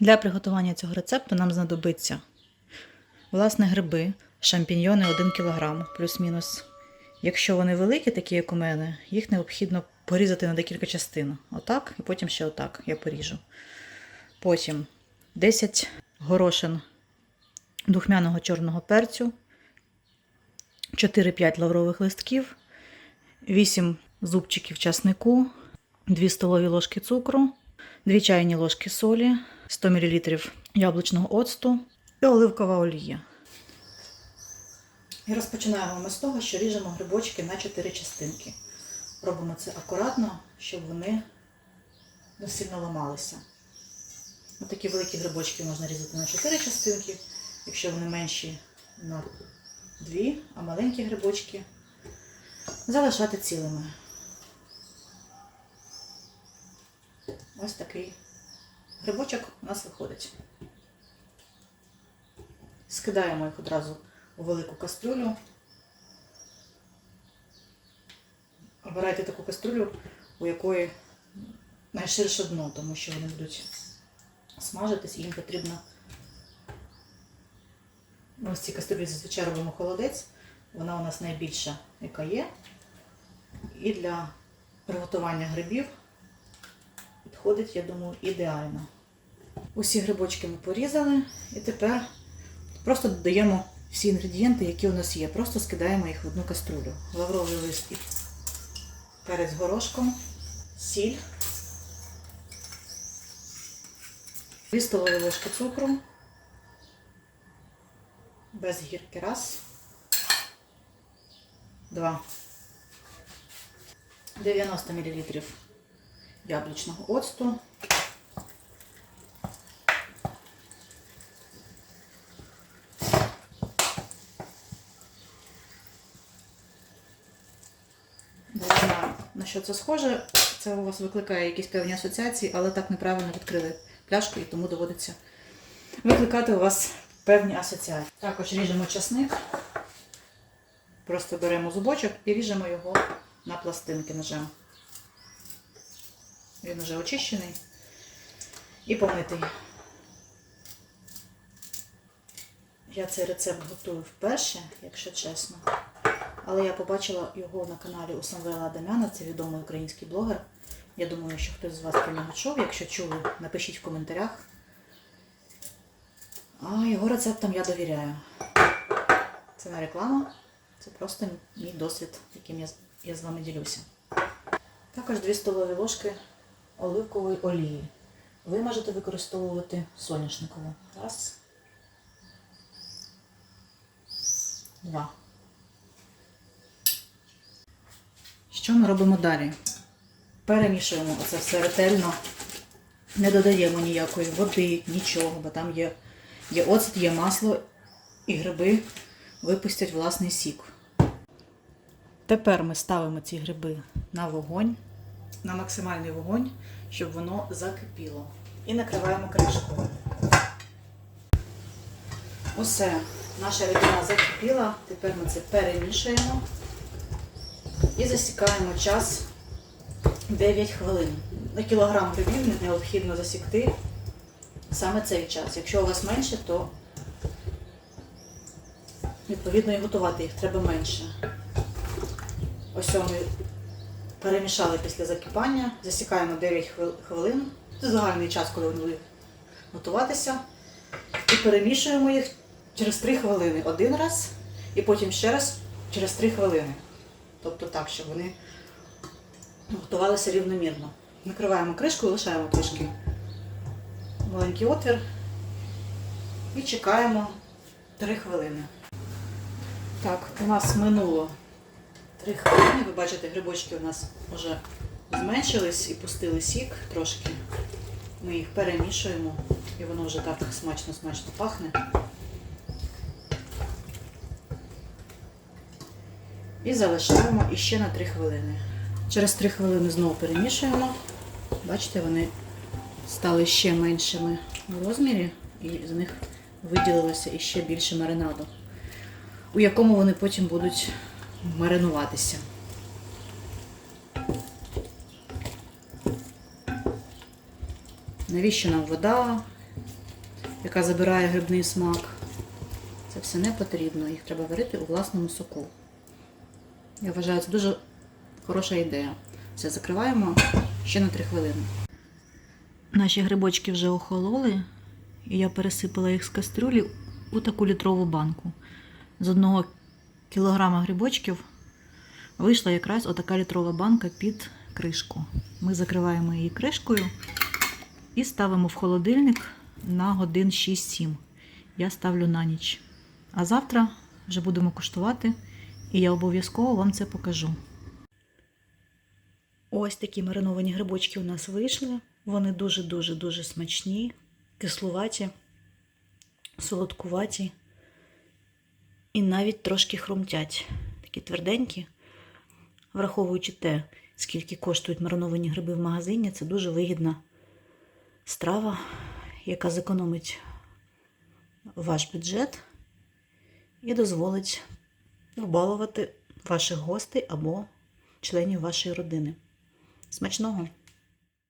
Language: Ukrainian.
Для приготування цього рецепту нам знадобиться власне гриби, шампіньйони 1 кг, плюс-мінус. Якщо вони великі, такі як у мене, їх необхідно порізати на декілька частин. Отак, і потім ще отак я поріжу. Потім 10 горошин духмяного чорного перцю, 4-5 лаврових листків, 8 зубчиків часнику, 2 столові ложки цукру, 2 чайні ложки солі, 100 мл яблучного оцту і оливкова олія. І розпочинаємо ми з того, що ріжемо грибочки на 4 частинки. Робимо це акуратно, щоб вони не сильно ламалися. Ось такі великі грибочки можна різати на 4 частинки, якщо вони менші на 2, а маленькі грибочки залишати цілими. Ось такий грибочок у нас виходить. Скидаємо їх одразу у велику кастрюлю. Обирайте таку кастрюлю, у якої найширше дно, тому що вони будуть смажитись, і їм потрібно. Ми ось ці кастрюлі зазвичай робимо холодець. Вона у нас найбільша, яка є. І для приготування грибів підходить, я думаю, ідеально. Усі грибочки ми порізали і тепер просто додаємо всі інгредієнти, які у нас є. Просто скидаємо їх в одну каструлю. Лавровий лист і перець горошком, сіль, 2 столові ложки цукру, без гірки раз, два, 90 мл яблучного оцту, на що це схоже. Це у вас викликає якісь певні асоціації, але так неправильно відкрили пляшку і тому доводиться викликати у вас певні асоціації. Також ріжемо часник. Просто беремо зубочок і ріжемо його на пластинки ножем. Він вже очищений і помитий. Я цей рецепт готую вперше, якщо чесно. Але я побачила його на каналі у Самвела Адамяна, це відомий український блогер. Я думаю, що хтось з вас про нього чув. Якщо чули, напишіть в коментарях. А його рецептам я довіряю. Це не реклама, це просто мій досвід, яким я, я з вами ділюся. Також 2 столові ложки оливкової олії. Ви можете використовувати соняшникову. Раз. Два. Що ми робимо далі? Перемішуємо це все ретельно, не додаємо ніякої води, нічого, бо там є, є оцет, є масло і гриби випустять власний сік. Тепер ми ставимо ці гриби на вогонь, на максимальний вогонь, щоб воно закипіло. І накриваємо кришкою. Усе, наша рідина закипіла, тепер ми це перемішуємо. І засікаємо час 9 хвилин. На кілограм грибів необхідно засікти саме цей час. Якщо у вас менше, то відповідно і готувати їх треба менше. Ось ми перемішали після закипання, засікаємо 9 хвилин. Це загальний час, коли вони будуть готуватися. І перемішуємо їх через 3 хвилини один раз, і потім ще раз через 3 хвилини. Тобто так, щоб вони готувалися рівномірно. Накриваємо кришкою, лишаємо трішки маленький отвір і чекаємо 3 хвилини. Так, у нас минуло 3 хвилини. Ви бачите, грибочки у нас вже зменшились і пустили сік трошки. Ми їх перемішуємо і воно вже так смачно-смачно пахне. І залишаємо іще на 3 хвилини. Через 3 хвилини знову перемішуємо. Бачите, вони стали ще меншими у розмірі, і з них виділилося іще більше маринаду, у якому вони потім будуть маринуватися. Навіщо нам вода? яка забирає грибний смак. Це все не потрібно. Їх треба варити у власному соку. Я вважаю, це дуже хороша ідея. Все, закриваємо ще на 3 хвилини. Наші грибочки вже охололи, і я пересипала їх з кастрюлі у таку літрову банку. З одного кілограма грибочків вийшла якраз отака літрова банка під кришку. Ми закриваємо її кришкою і ставимо в холодильник на годин 6-7. Я ставлю на ніч. А завтра вже будемо куштувати, і я обов'язково вам це покажу. Ось такі мариновані грибочки у нас вийшли. Вони дуже-дуже дуже смачні, кислуваті, солодкуваті і навіть трошки хрумтять. Такі тверденькі. Враховуючи те, скільки коштують мариновані гриби в магазині, це дуже вигідна страва, яка зекономить ваш бюджет і дозволить вбалувати ваших гостей або членів вашої родини. Смачного!